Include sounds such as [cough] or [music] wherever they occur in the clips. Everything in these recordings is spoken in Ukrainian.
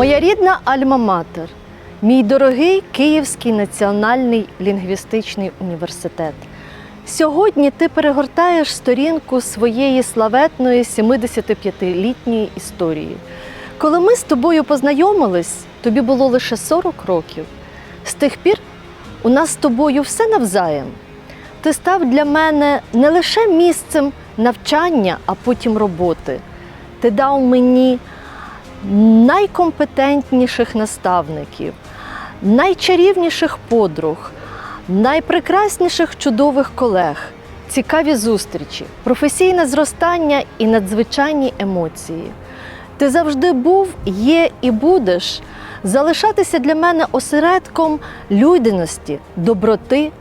Моя рідна Альма-Матер, мій дорогий Київський національний лінгвістичний університет. Сьогодні ти перегортаєш сторінку своєї славетної 75-літньої історії. Коли ми з тобою познайомились, тобі було лише 40 років. З тих пір у нас з тобою все навзаєм. Ти став для мене не лише місцем навчання, а потім роботи. Ти дав мені найкомпетентніших наставників, найчарівніших подруг, найпрекрасніших чудових колег, цікаві зустрічі, професійне зростання і надзвичайні емоції. Ти завжди був, є і будеш залишатися для мене осередком людяності, доброти,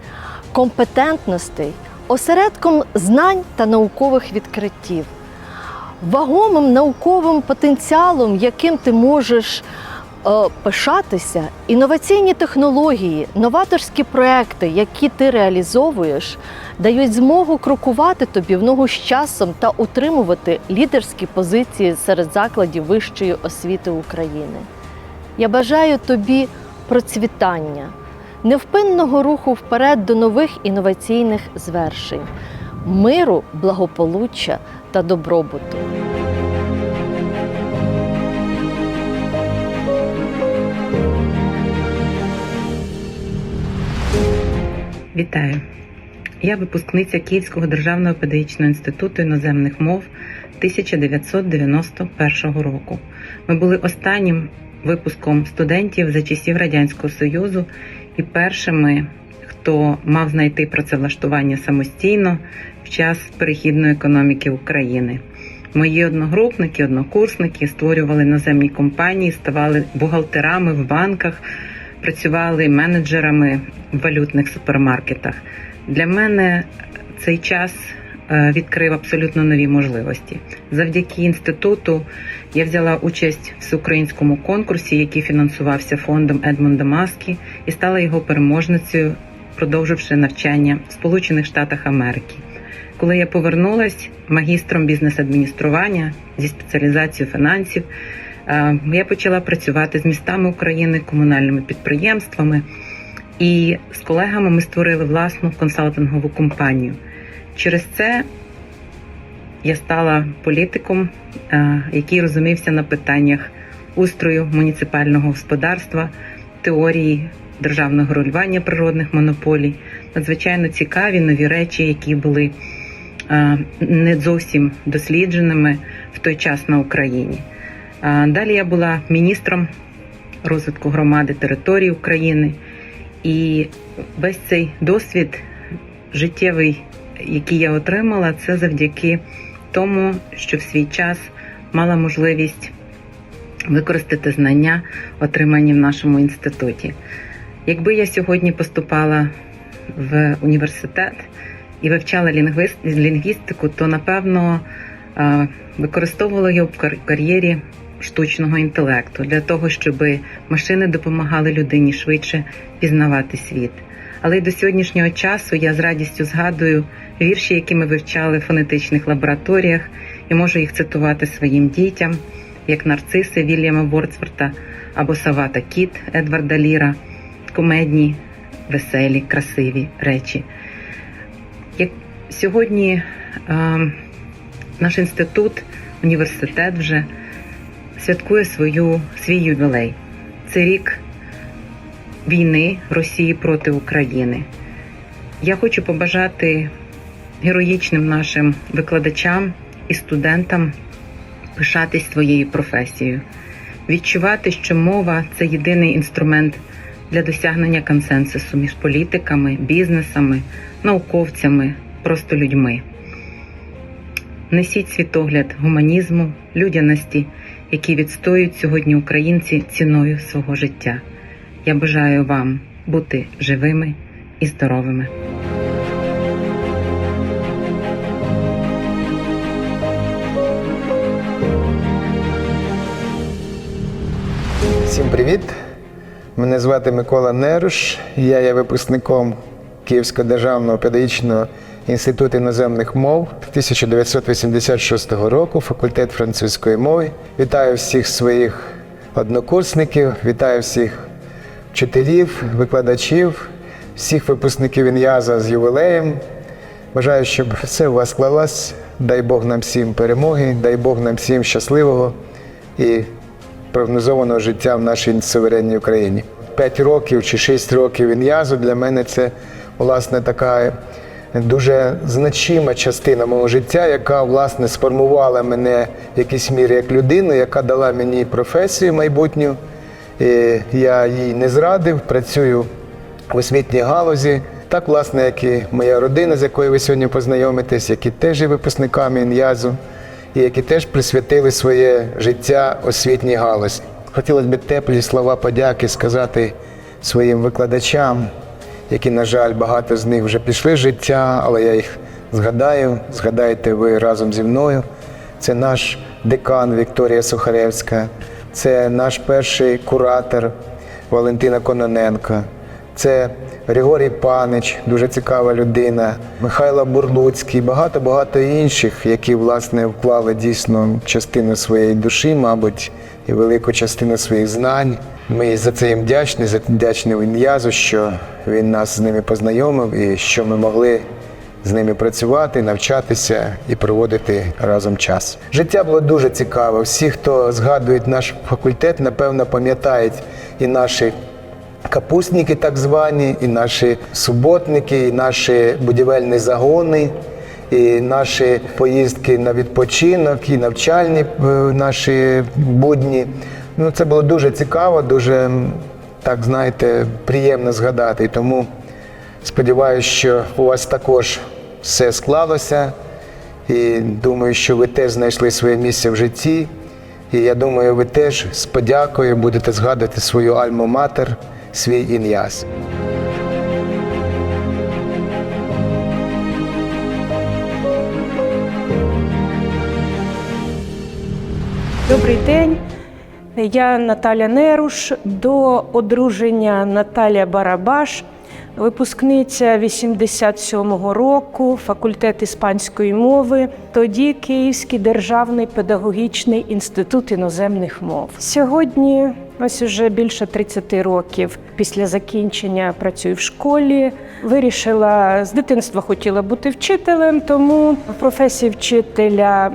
компетентностей, осередком знань та наукових відкриттів вагомим науковим потенціалом, яким ти можеш е, пишатися, інноваційні технології, новаторські проекти, які ти реалізовуєш, дають змогу крокувати тобі в ногу з часом та утримувати лідерські позиції серед закладів вищої освіти України. Я бажаю тобі процвітання, невпинного руху вперед до нових інноваційних звершень, миру, благополуччя та добробуту. Вітаю! Я випускниця Київського державного педагогічного інституту іноземних мов 1991 року. Ми були останнім випуском студентів за часів Радянського Союзу і першими, хто мав знайти працевлаштування самостійно в час перехідної економіки України. Мої одногрупники, однокурсники створювали наземні компанії, ставали бухгалтерами в банках, працювали менеджерами в валютних супермаркетах. Для мене цей час е, відкрив абсолютно нові можливості. Завдяки інституту я взяла участь в всеукраїнському конкурсі, який фінансувався фондом Едмунда Маскі, і стала його переможницею, продовживши навчання в Сполучених Штатах Америки. Коли я повернулась магістром бізнес-адміністрування зі спеціалізацією фінансів, е, я почала працювати з містами України, комунальними підприємствами. І з колегами ми створили власну консалтингову компанію. Через це я стала політиком, е, який розумівся на питаннях устрою муніципального господарства, теорії державного регулювання природних монополій, надзвичайно цікаві нові речі, які були е, не зовсім дослідженими в той час на Україні. Е, Далі я була міністром розвитку громади території України. І весь цей досвід життєвий, який я отримала, це завдяки тому, що в свій час мала можливість використати знання, отримані в нашому інституті. Якби я сьогодні поступала в університет і вивчала лінгвістику, то напевно е, використовувала його в кар'єрі штучного інтелекту для того, щоб машини допомагали людині швидше пізнавати світ. Але й до сьогоднішнього часу я з радістю згадую вірші, які ми вивчали в фонетичних лабораторіях, і можу їх цитувати своїм дітям, як нарциси Вільяма Вордсворта або Савата Кіт Едварда Ліра, кумедні, веселі, красиві речі. Як сьогодні е, наш інститут, університет вже святкує свою, свій ювілей. Це рік війни Росії проти України. Я хочу побажати героїчним нашим викладачам і студентам пишатись своєю професією, відчувати, що мова це єдиний інструмент для досягнення консенсусу між політиками, бізнесами, науковцями, просто людьми. Несіть світогляд гуманізму, людяності, які відстоюють сьогодні українці ціною свого життя. Я бажаю вам бути живими і здоровими. Всім привіт! Мене звати Микола Неруш. Я є випускником Київського державного педагогічного інституту іноземних мов 1986 року, факультет французької мови. Вітаю всіх своїх однокурсників, вітаю всіх вчителів, викладачів, всіх випускників ін'яза з ювілеєм. Бажаю, щоб все у вас склалось. Дай Бог нам всім перемоги, дай Бог нам всім щасливого і прогнозованого життя в нашій суверенній Україні. П'ять років чи шість років ін'язу для мене це власне така дуже значима частина мого життя, яка власне сформувала мене в якійсь мірі як людину, яка дала мені професію майбутню. І я їй не зрадив, працюю в освітній галузі. Так, власне, як і моя родина, з якою ви сьогодні познайомитесь, які теж є випускниками ін'язу, і які теж присвятили своє життя освітній галузі. Хотілося б теплі слова подяки сказати своїм викладачам, які, на жаль, багато з них вже пішли з життя, але я їх згадаю. Згадайте ви разом зі мною. Це наш декан Вікторія Сухаревська, це наш перший куратор Валентина Кононенко, це Григорій Панич, дуже цікава людина, Михайло Бурлуцький, багато-багато інших, які власне вклали дійсно частину своєї душі, мабуть, і велику частину своїх знань. Ми за це їм вдячні, за вдячні Ін'язу, що він нас з ними познайомив і що ми могли з ними працювати, навчатися і проводити разом час. Життя було дуже цікаве. Всі, хто згадують наш факультет, напевно, пам'ятають і наші капустники, так звані, і наші суботники, і наші будівельні загони. І наші поїздки на відпочинок, і навчальні е, наші будні. Ну, це було дуже цікаво, дуже так знаєте, приємно згадати. Тому Сподіваюся, що у вас також все склалося. І думаю, що ви теж знайшли своє місце в житті. І я думаю, ви теж з подякою будете згадувати свою альма-матер, свій ін'яз. Добрий день. Я Наталя Неруш. До одруження Наталя Барабаш, випускниця 87-го року, факультет іспанської мови, тоді Київський державний педагогічний інститут іноземних мов. Сьогодні, ось уже більше 30 років після закінчення працюю в школі. Вирішила з дитинства хотіла бути вчителем, тому в професії вчителя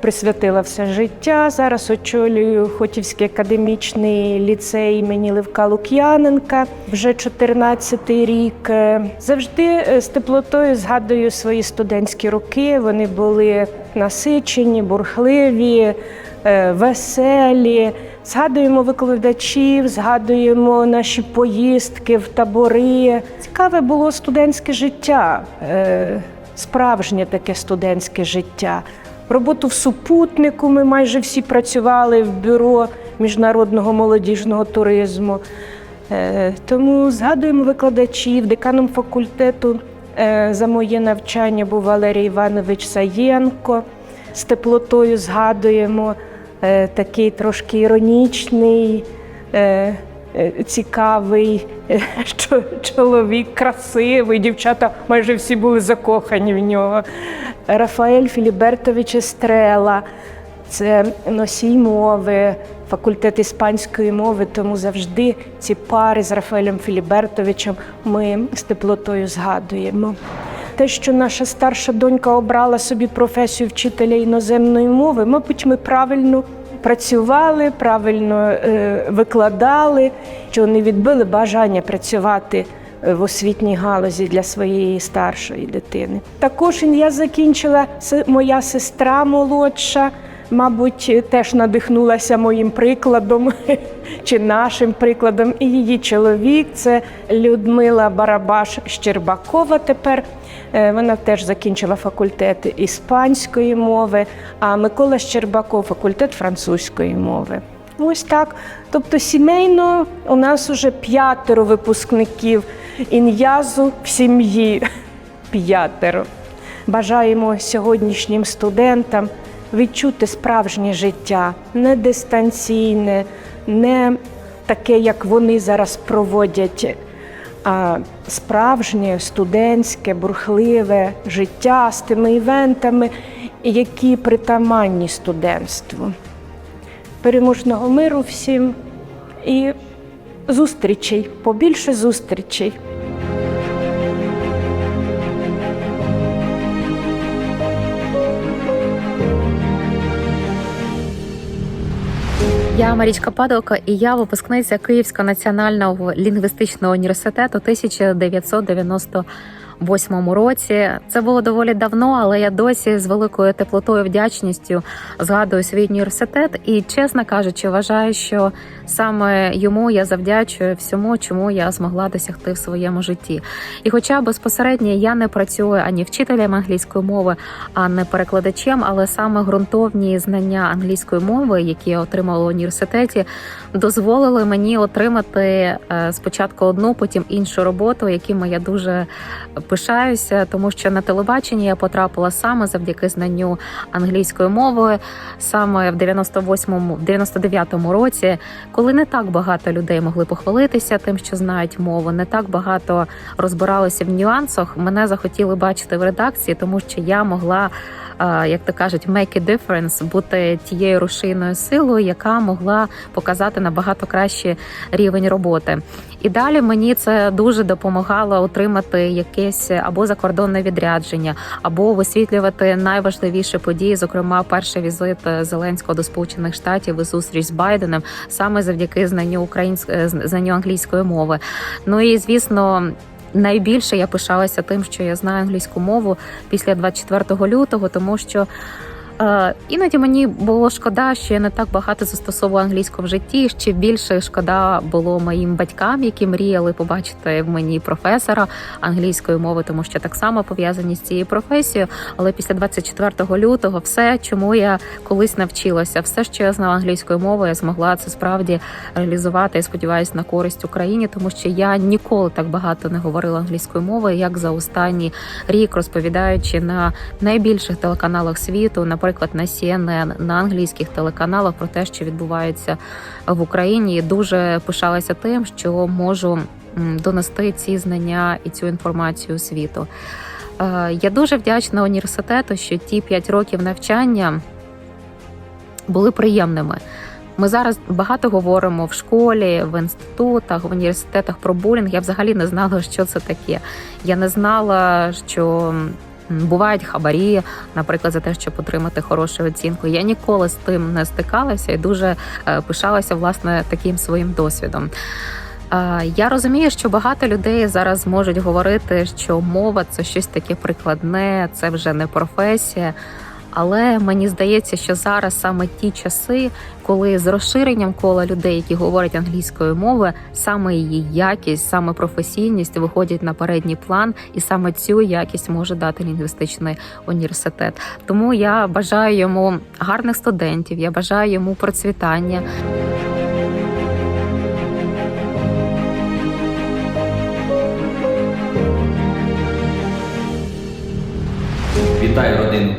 присвятила все життя. Зараз очолюю Хотівський академічний ліцей імені Левка Лук'яненка вже 14-й рік. Е, Завжди е, з теплотою згадую свої студентські роки. Вони були насичені, бурхливі, е, веселі. Згадуємо викладачів, згадуємо наші поїздки в табори. Цікаве було студентське життя, е, справжнє таке студентське життя. Роботу в супутнику ми майже всі працювали в бюро міжнародного молодіжного туризму. Е, Тому згадуємо викладачів, деканом факультету е, за моє навчання був Валерій Іванович Саєнко. З теплотою згадуємо е, такий трошки іронічний, цікавий е, [laughs] чоловік, красивий. Дівчата майже всі були закохані в нього. Рафаель Філібертович Естрела. Це носій мови, факультет іспанської мови, тому завжди ці пари з Рафаелем Філібертовичем ми з теплотою згадуємо. Те, що наша старша донька обрала собі професію вчителя іноземної мови, мабуть, ми правильно працювали, правильно е, викладали, що не відбили бажання працювати е, в освітній галузі для своєї старшої дитини. Також я закінчила моя сестра молодша. Мабуть, теж надихнулася моїм прикладом [laughs] чи нашим прикладом. І її чоловік це Людмила Барабаш Щербакова. Тепер Е, вона теж закінчила факультет іспанської мови, а Микола Щербаков факультет французької мови. Ось так. Тобто сімейно у нас уже п'ятеро випускників ін'язу в сім'ї. [laughs] П'ятеро. Бажаємо сьогоднішнім студентам відчути справжнє життя, не дистанційне, не таке, як вони зараз проводять, а справжнє студентське, бурхливе життя з тими івентами, які притаманні студентству. переможного миру всім і зустрічей, побільше зустрічей. Я Марічка Падалка, і я випускниця Київського національного лінгвістичного університету 1998 році. Це було доволі давно, але я досі з великою теплотою вдячністю згадую свій університет і, чесно кажучи, вважаю, що саме йому я завдячую всьому, чому я змогла досягти в своєму житті. І, хоча безпосередньо я не працюю ані вчителем англійської мови, а не перекладачем, але саме ґрунтовні знання англійської мови, які я отримала в університеті, дозволили мені отримати е, спочатку одну, потім іншу роботу, якими я дуже пишаюся, тому що на телебаченні я потрапила саме завдяки знанню англійської мови, саме в 98-му, 99-му році, коли не так багато людей могли похвалитися тим, що знають мову, не так багато розбиралися в нюансах. Мене захотіли бачити в редакції, тому що я могла. е, Як то кажуть, make a difference, бути тією рушійною силою, яка могла показати набагато кращий рівень роботи. І далі мені це дуже допомагало отримати якесь або закордонне відрядження, або висвітлювати найважливіші події, зокрема, перший візит Зеленського до Сполучених Штатів і зустріч з Байденом, саме завдяки знанню української знанню англійської мови. Ну і звісно. Найбільше я пишалася тим, що я знаю англійську мову після 24 лютого, тому що Е, іноді мені було шкода, що я не так багато застосовувала англійську в житті. Ще більше шкода було моїм батькам, які мріяли побачити в мені професора англійської мови, тому що так само пов'язані з цією професією. Але після 24 лютого, все, чому я колись навчилася, все, що я знала англійською мовою, я змогла це справді реалізувати. Я сподіваюся на користь Україні, тому що я ніколи так багато не говорила англійською мовою, як за останній рік, розповідаючи на найбільших телеканалах світу, наприклад, на CNN, на англійських телеканалах про те, що відбувається в Україні. І Дуже пишалася тим, що можу донести ці знання і цю інформацію світу. Е, Я дуже вдячна університету, що ті 5 років навчання були приємними. Ми зараз багато говоримо в школі, в інститутах, в університетах про булінг. Я взагалі не знала, що це таке. Я не знала, що бувають хабарі, наприклад, за те, щоб отримати хорошу оцінку. Я ніколи з тим не стикалася і дуже е, пишалася власне таким своїм досвідом. Е, Я розумію, що багато людей зараз можуть говорити, що мова це щось таке прикладне, це вже не професія. Але мені здається, що зараз саме ті часи, коли з розширенням кола людей, які говорять англійською мовою, саме її якість, саме професійність виходять на передній план, і саме цю якість може дати лінгвістичний університет. Тому я бажаю йому гарних студентів, я бажаю йому процвітання.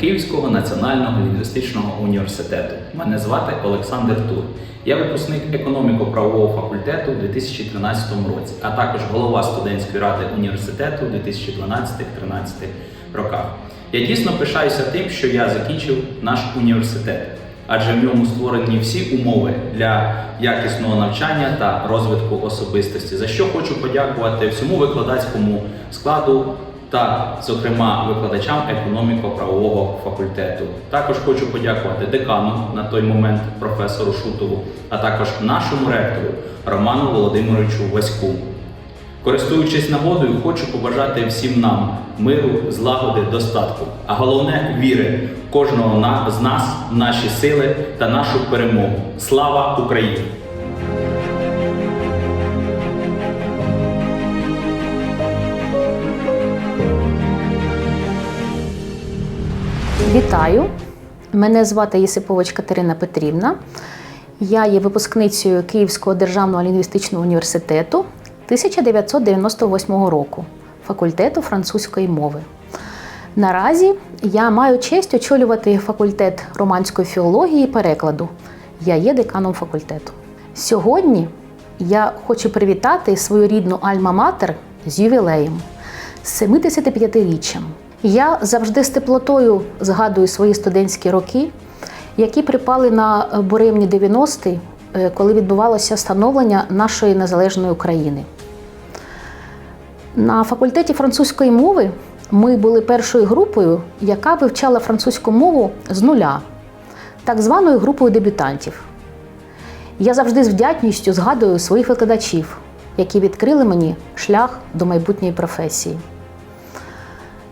Київського національного лінгвістичного університету. Мене звати Олександр Тур. Я випускник економіко-правового факультету у 2013 році, а також голова студентської ради університету у 2012-2013 роках. Я дійсно пишаюся тим, що я закінчив наш університет, адже в ньому створені всі умови для якісного навчання та розвитку особистості, за що хочу подякувати всьому викладацькому складу та, зокрема, викладачам економіко-правового факультету. Також хочу подякувати декану на той момент професору Шутову, а також нашому ректору Роману Володимировичу Ваську. Користуючись нагодою, хочу побажати всім нам миру, злагоди, достатку, а головне віри кожного з нас наші сили та нашу перемогу. Слава Україні! Вітаю! Мене звати Єсипович Катерина Петрівна. Я є випускницею Київського державного лінгвістичного університету 1998 року факультету французької мови. Наразі я маю честь очолювати факультет романської філології і перекладу. Я є деканом факультету. Сьогодні я хочу привітати свою рідну Альма-Матер з ювілеєм, з 75-річчям. Я завжди з теплотою згадую свої студентські роки які припали на буремні 90-ті, е, коли відбувалося становлення нашої незалежної України. На факультеті французької мови ми були першою групою, яка вивчала французьку мову з нуля, так званою групою дебютантів. Я завжди з вдячністю згадую своїх викладачів, які відкрили мені шлях до майбутньої професії.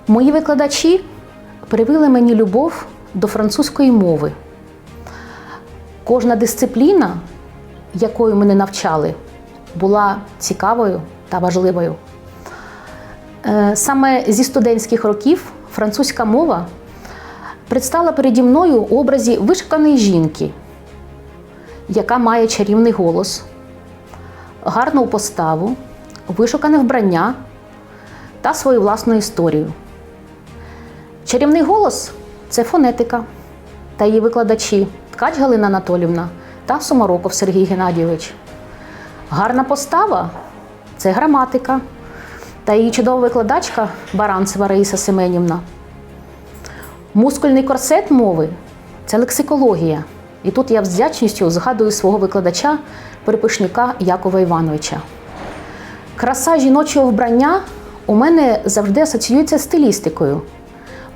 Мої викладачі привили мені любов до французької мови. Кожна дисципліна, якою мене навчали, була цікавою та важливою. Е, Саме зі студентських років французька мова предстала переді мною у образі вишуканої жінки, яка має чарівний голос, гарну поставу, вишукане вбрання та свою власну історію. Чарівний голос це фонетика та її викладачі Ткач Галина Анатолівна та Сумароков Сергій Геннадійович. Гарна постава це граматика та її чудова викладачка Баранцева Раїса Семенівна. Мускульний корсет мови це лексикологія. І тут я з вдячністю згадую свого викладача, перепишника Якова Івановича. Краса жіночого вбрання у мене завжди асоціюється з стилістикою,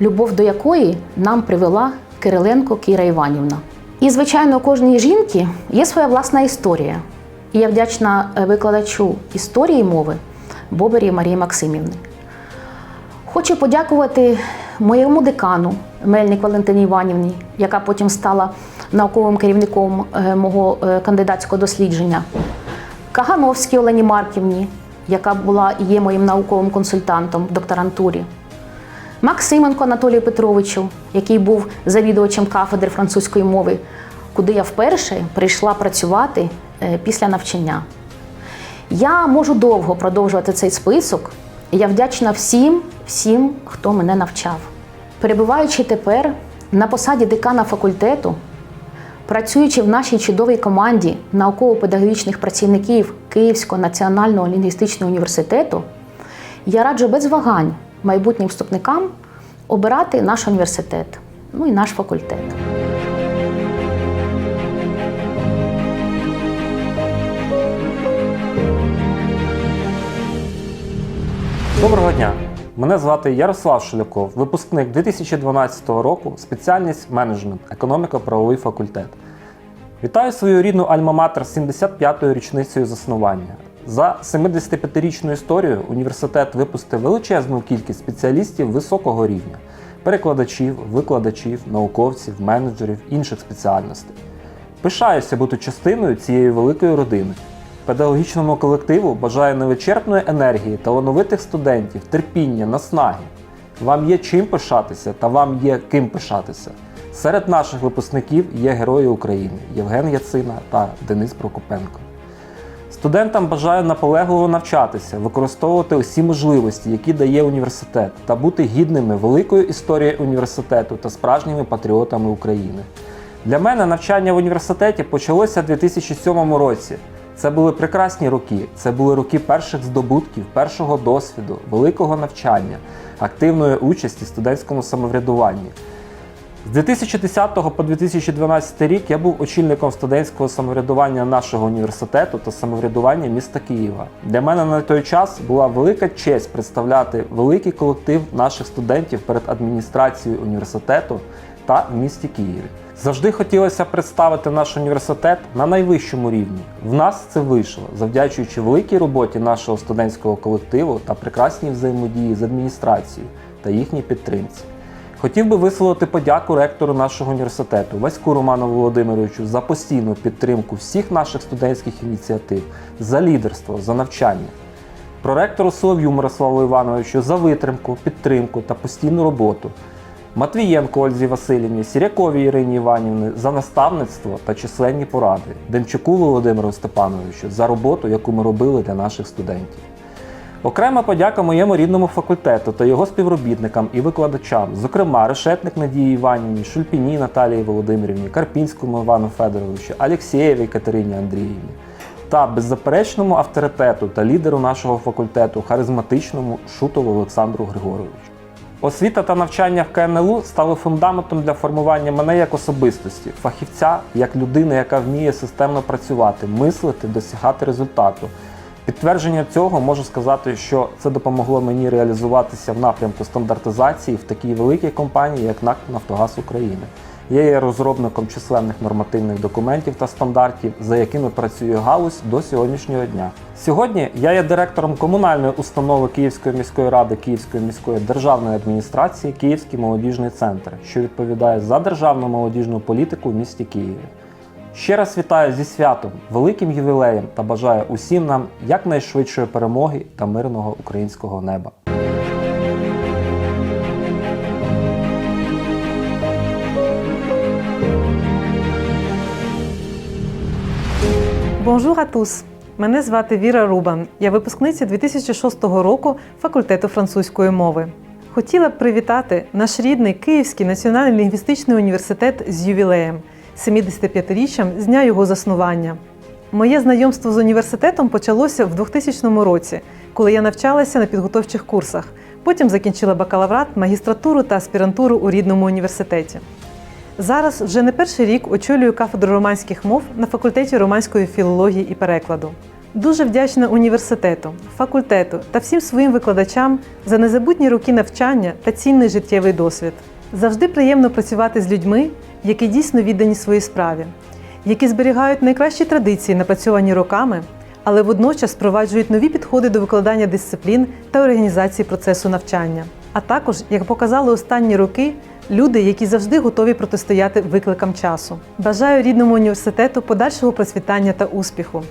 любов до якої нам привела Кириленко Кіра Іванівна. І, звичайно, у кожній жінки є своя власна історія. І я вдячна е, викладачу історії мови Бобері Марії Максимівни. Хочу подякувати моєму декану Мельник Валентині Іванівні, яка потім стала науковим керівником е, мого е, кандидатського дослідження, Кагановській Олені Марківні, яка була і є моїм науковим консультантом в докторантурі, Максименко Анатолію Петровичу, який був завідувачем кафедри французької мови, куди я вперше прийшла працювати е, після навчання. Я можу довго продовжувати цей список. Я вдячна всім, всім, хто мене навчав. Перебуваючи тепер на посаді декана факультету, працюючи в нашій чудовій команді науково-педагогічних працівників Київського національного лінгвістичного університету, я раджу без вагань майбутнім вступникам обирати наш університет, ну і наш факультет. Доброго дня! Мене звати Ярослав Шуляков, випускник 2012 року, спеціальність менеджмент, економіко-правовий факультет. Вітаю свою рідну Альма-Матер з 75-ю річницею заснування. За 75-річну історію університет випустив величезну кількість спеціалістів високого рівня перекладачів, викладачів, науковців, менеджерів, інших спеціальностей. Пишаюся бути частиною цієї великої родини. Педагогічному колективу бажаю невичерпної енергії, талановитих студентів, терпіння, наснаги. Вам є чим пишатися та вам є ким пишатися. Серед наших випускників є герої України Євген Яцина та Денис Прокопенко. Студентам бажаю наполегливо навчатися, використовувати усі можливості, які дає університет, та бути гідними великої історії університету та справжніми патріотами України. Для мене навчання в університеті почалося у 2007 році. Це були прекрасні роки. Це були роки перших здобутків, першого досвіду, великого навчання, активної участі в студентському самоврядуванні. З 2010 по 2012 рік я був очільником студентського самоврядування нашого університету та самоврядування міста Києва. Для мене на той час була велика честь представляти великий колектив наших студентів перед адміністрацією університету та в місті Києві. Завжди хотілося представити наш університет на найвищому рівні. В нас це вийшло, завдячуючи великій роботі нашого студентського колективу та прекрасній взаємодії з адміністрацією та їхній підтримці. Хотів би висловити подяку ректору нашого університету Ваську Роману Володимировичу за постійну підтримку всіх наших студентських ініціатив, за лідерство, за навчання. Проректору Солов'ю Мирославу Івановичу за витримку, підтримку та постійну роботу. Матвієнко Ользі Васильівні, Сіряковій Ірині Іванівні за наставництво та численні поради, Демчуку Володимиру Степановичу за роботу, яку ми робили для наших студентів. Окрема подяка моєму рідному факультету та його співробітникам і викладачам, зокрема, Решетник Надії Іванівні, Шульпіній Наталії Володимирівні, Карпінському Івану Федоровичу, Алєксєєвій Катерині Андріївні та беззаперечному авторитету та лідеру нашого факультету, харизматичному Шутову Олександру Григоровичу. Освіта та навчання в КНЛУ стали фундаментом для формування мене як особистості, фахівця, як людини, яка вміє системно працювати, мислити, досягати результату. Підтвердження цього можу сказати, що це допомогло мені реалізуватися в напрямку стандартизації в такій великій компанії, як НАК Нафтогаз України. Я є розробником численних нормативних документів та стандартів, за якими працює галузь до сьогоднішнього дня. Сьогодні я є директором комунальної установи Київської міської ради Київської міської державної адміністрації Київський молодіжний центр, що відповідає за державну молодіжну політику в місті Києві. Ще раз вітаю зі святом, великим ювілеєм та бажаю усім нам якнайшвидшої перемоги та мирного українського неба. Bonjour à! Мене звати Віра Рубан. Я випускниця 2006 року факультету французької мови. Хотіла б привітати наш рідний Київський національний лінгвістичний університет з ювілеєм 75-річчям з дня його заснування. Моє знайомство з університетом почалося в 2000 році, коли я навчалася на підготовчих курсах. Потім закінчила бакалаврат, магістратуру та аспірантуру у рідному університеті. Зараз вже не перший рік очолюю кафедру романських мов на факультеті романської філології і перекладу. Дуже вдячна університету, факультету та всім своїм викладачам за незабутні роки навчання та цінний життєвий досвід. Завжди приємно працювати з людьми, які дійсно віддані своїй справі, які зберігають найкращі традиції, напрацьовані роками, але водночас впроваджують нові підходи до викладання дисциплін та організації процесу навчання. А також, як показали останні роки, люди, які завжди готові протистояти викликам часу. Бажаю рідному університету подальшого процвітання та успіху,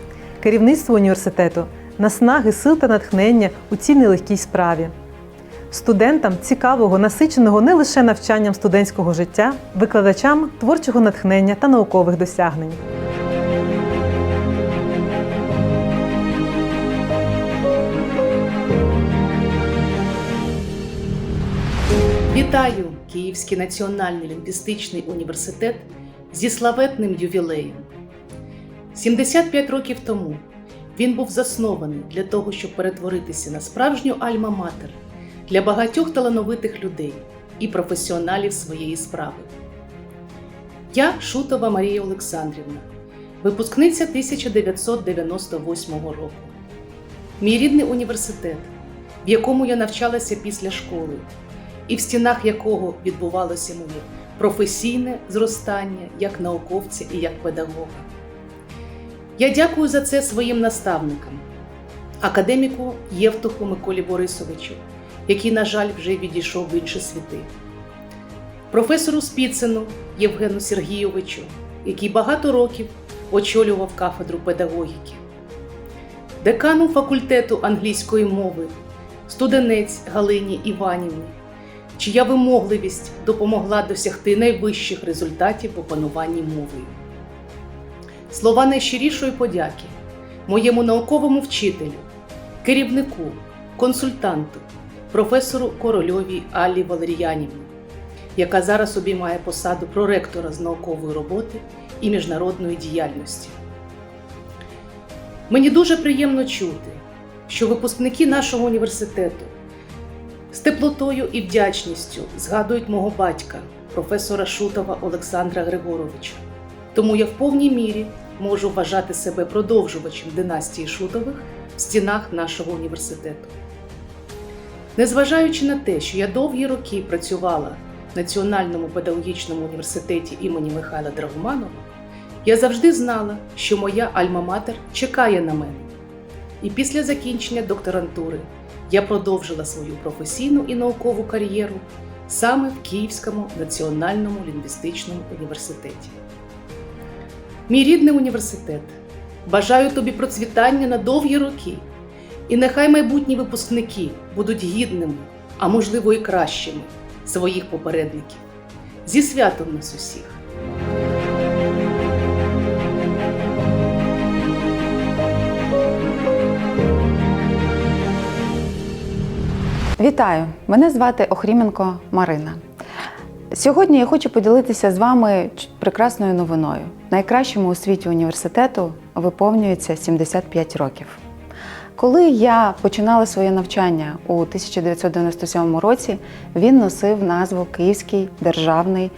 керівництву університету, наснаги, сил та натхнення у цій нелегкій справі. Студентам цікавого, насиченого не лише навчанням студентського життя, викладачам творчого натхнення та наукових досягнень. Вітаю Київський національний лінгвістичний університет зі славетним ювілеєм. 75 років тому він був заснований для того, щоб перетворитися на справжню альма-матер для багатьох талановитих людей і професіоналів своєї справи. Я Шутова Марія Олександрівна, випускниця 1998 року. Мій рідний університет, в якому я навчалася після школи, і в стінах якого відбувалося моє професійне зростання як науковця і як педагога. Я дякую за це своїм наставникам, академіку Євтуху Миколі Борисовичу, який, на жаль, вже відійшов в інші світи, професору Спіцину Євгену Сергійовичу, який багато років очолював кафедру педагогіки, декану факультету англійської мови, студенець Галині Іванівні, чия вимогливість допомогла досягти найвищих результатів в опануванні мовою. Слова найщирішої подяки моєму науковому вчителю, керівнику, консультанту, професору Корольовій Аллі Валеріянівні, яка зараз обіймає посаду проректора з наукової роботи і міжнародної діяльності. Мені дуже приємно чути, що випускники нашого університету з теплотою і вдячністю згадують мого батька, професора Шутова Олександра Григоровича. Тому я в повній мірі можу вважати себе продовжувачем династії Шутових в стінах нашого університету. Незважаючи на те, що я довгі роки працювала в Національному педагогічному університеті імені Михайла Драгоманова, я завжди знала, що моя альма-матер чекає на мене. І після закінчення докторантури я продовжила свою професійну і наукову кар'єру саме в Київському національному лінгвістичному університеті. Мій рідний університет, бажаю тобі процвітання на довгі роки, і нехай майбутні випускники будуть гідними, а можливо і кращими своїх попередників. Зі святом нас усіх! Вітаю! Мене звати Охріменко Марина. Сьогодні я хочу поділитися з вами прекрасною новиною. Найкращому у світі університету виповнюється 75 років. Коли я починала своє навчання у 1997 році, він носив назву Київський державний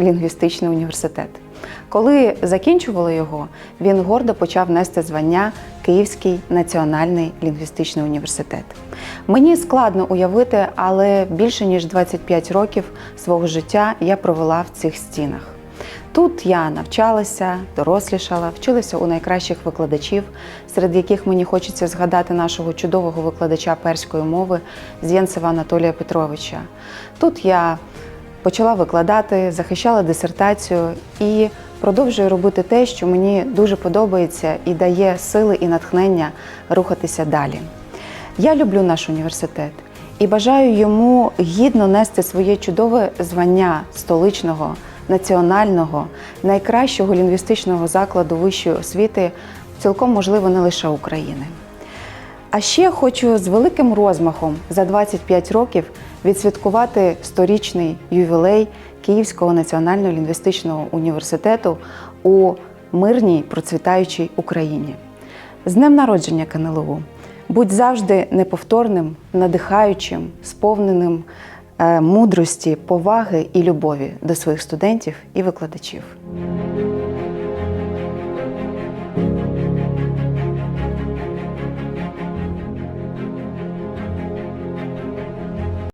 лінгвістичний університет. Коли закінчували його, він гордо почав нести звання Київський національний лінгвістичний університет. Мені складно уявити, але більше ніж 25 років свого життя я провела в цих стінах. Тут я навчалася, дорослішала, вчилася у найкращих викладачів, серед яких мені хочеться згадати нашого чудового викладача перської мови Зєнцева Анатолія Петровича. Тут я почала викладати, захищала дисертацію і продовжую робити те, що мені дуже подобається і дає сили і натхнення рухатися далі. Я люблю наш університет і бажаю йому гідно нести своє чудове звання столичного, національного, найкращого лінгвістичного закладу вищої освіти, цілком можливо не лише України. А ще хочу з великим розмахом за 25 років відсвяткувати сторічний ювілей Київського національного лінгвістичного університету у мирній процвітаючій Україні. З днем народження КНЛУ! Будь завжди неповторним, надихаючим, сповненим мудрості, поваги і любові до своїх студентів і викладачів.